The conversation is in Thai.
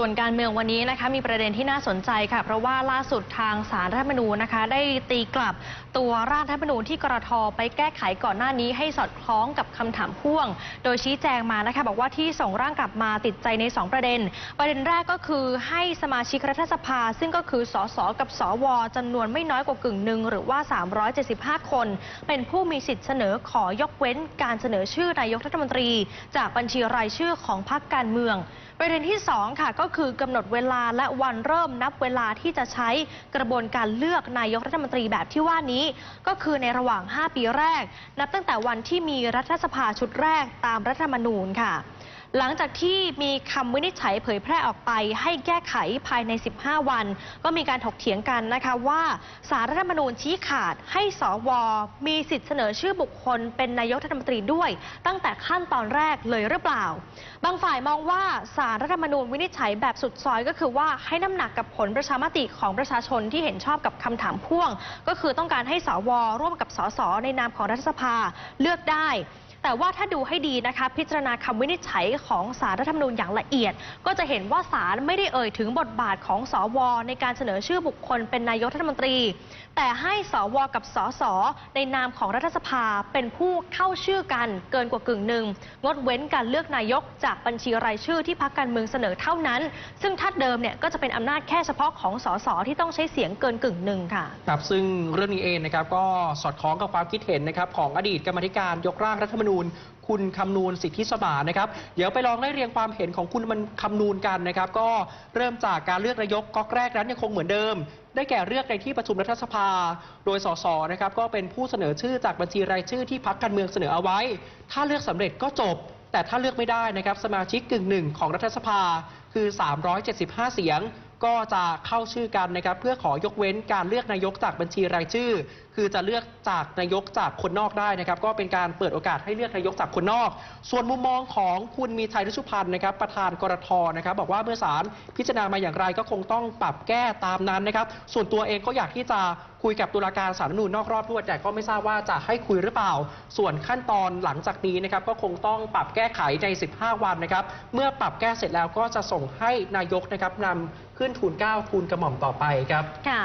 ส่วนการเมืองวันนี้นะคะมีประเด็นที่น่าสนใจค่ะ เพราะว่าล่าสุดทางสารรัฐธรรมนูญนะคะ ได้ตีกลับตัวร่างรัฐธรรมนูญที่กรทไปแก้ไขก่อนหน้านี้ให้สอดคล้องกับคำถามพ่วง โดยชี้แจงมานะคะ บอกว่าที่ส่งร่างกลับมาติดใจใน 2 ประเด็น ประเด็นแรกก็คือให้สมาชิกรัฐสภา ซึ่งก็คือสสกับสวจำนวนไม่น้อยกว่ากึ่งหนึ่งหรือว่า 375 คน เป็นผู้มีสิทธิ์เสนอขอยกเว้น การเสนอชื่อนายกรัฐมนตรี จากบัญชีรายชื่อของพรรคการเมือง ประเด็นที่2ค่ะก็คือกำหนดเวลาและวันเริ่มนับเวลาที่จะใช้กระบวนการเลือกนายกรัฐมนตรีแบบที่ว่านี้ ก็คือในระหว่าง 5 ปีแรก นับตั้งแต่วันที่มีรัฐสภาชุดแรกตามรัฐธรรมนูญค่ะ หลังจากที่มีคำวินิจฉัยเผยแพร่ออกไป ให้แก้ไขภายใน 15 วัน ก็มีการถกเถียงกันนะคะว่าสารรัฐธรรมนูญชี้ขาดให้สว มีสิทธิ์เสนอชื่อบุคคล เป็นนายกรัฐมนตรีด้วย ตั้งแต่ขั้นตอนแรกเลยหรือเปล่า บางฝ่ายมองว่าสารรัฐธรรมนูญวินิจฉัยแบบสุดซอยก็คือว่าให้น้ำหนักกับผลประชามติของประชาชนที่เห็นชอบกับคำถามพ่วง ก็คือต้องการให้สว ร่วมกับสสในนามของรัฐสภาเลือกได้ แต่ว่าถ้าดูให้ดีนะคะ พิจารณาคำวินิจฉัยของสารรัฐธรรมนูญอย่างละเอียด ก็จะเห็นว่าสารไม่ได้เอ่ยถึงบทบาทของสว ในการเสนอชื่อบุคคลเป็นนายกรัฐมนตรี แต่ให้สวกับสสในนามของรัฐสภาเป็นผู้เข้าชื่อกันเกินกว่ากึ่งหนึ่งงดเว้นการเลือกนายกจากบัญชีรายชื่อที่พรรคการเมืองเสนอเท่านั้น ซึ่งถ้าเดิมเนี่ยก็จะเป็นอำนาจแค่เฉพาะของสสที่ต้องใช้เสียงเกินกึ่งหนึ่งค่ะครับซึ่งเรื่องนี้เองนะครับก็สอดคล้องกับความคิดเห็นนะครับของอดีตกรรมธิการยกร่างรัฐธรรมนูญคุณคำนูนสิทธิสมานนะครับเดี๋ยวไปลองไล่เรียงความเห็นของคุณมันคำนูนกันนะครับ ก็เริ่มจากการเลือกนายกก๊อกแรกนั้นยังคงเหมือนเดิม ได้แก่เลือกในที่ประชุมรัฐสภา โดยสสนะครับก็เป็นผู้เสนอชื่อจากบัญชีรายชื่อที่พักการเมืองเสนอเอาไว้ ถ้าเลือกสำเร็จก็จบ แต่ถ้าเลือกไม่ได้นะครับสมาชิกกึ่งหนึ่งของรัฐสภาคือ 375 เสียง ก็จะเข้าชื่อกันนะครับ เพื่อขอยกเว้นการเลือกนายกจากบัญชีรายชื่อ คือจะเลือกจากนายกจากคนนอกได้นะครับ ก็เป็นการเปิดโอกาสให้เลือกนายกจากคนนอก ส่วนมุมมองของคุณมีชัยรัชุพันธ์นะครับ ประธานกรทนะครับ บอกว่าเมื่อศาลพิจารณามาอย่างไรก็คงต้องปรับแก้ตามนั้นนะครับ ส่วนตัวเองก็อยากที่จะคุยกับตุลาการสารัฐมนูนนอกรอบด้วยแต่ก็ไม่ทราบว่าจะให้คุยหรือเปล่า ส่วนขั้นตอนหลังจากนี้นะครับก็คงต้องปรับแก้ไขใน 15 วันนะครับ เมื่อปรับแก้เสร็จแล้วก็จะส่งให้นายกนะครับนำขึ้นทูลเก้าทูลกระหม่อมต่อไปครับ ค่ะ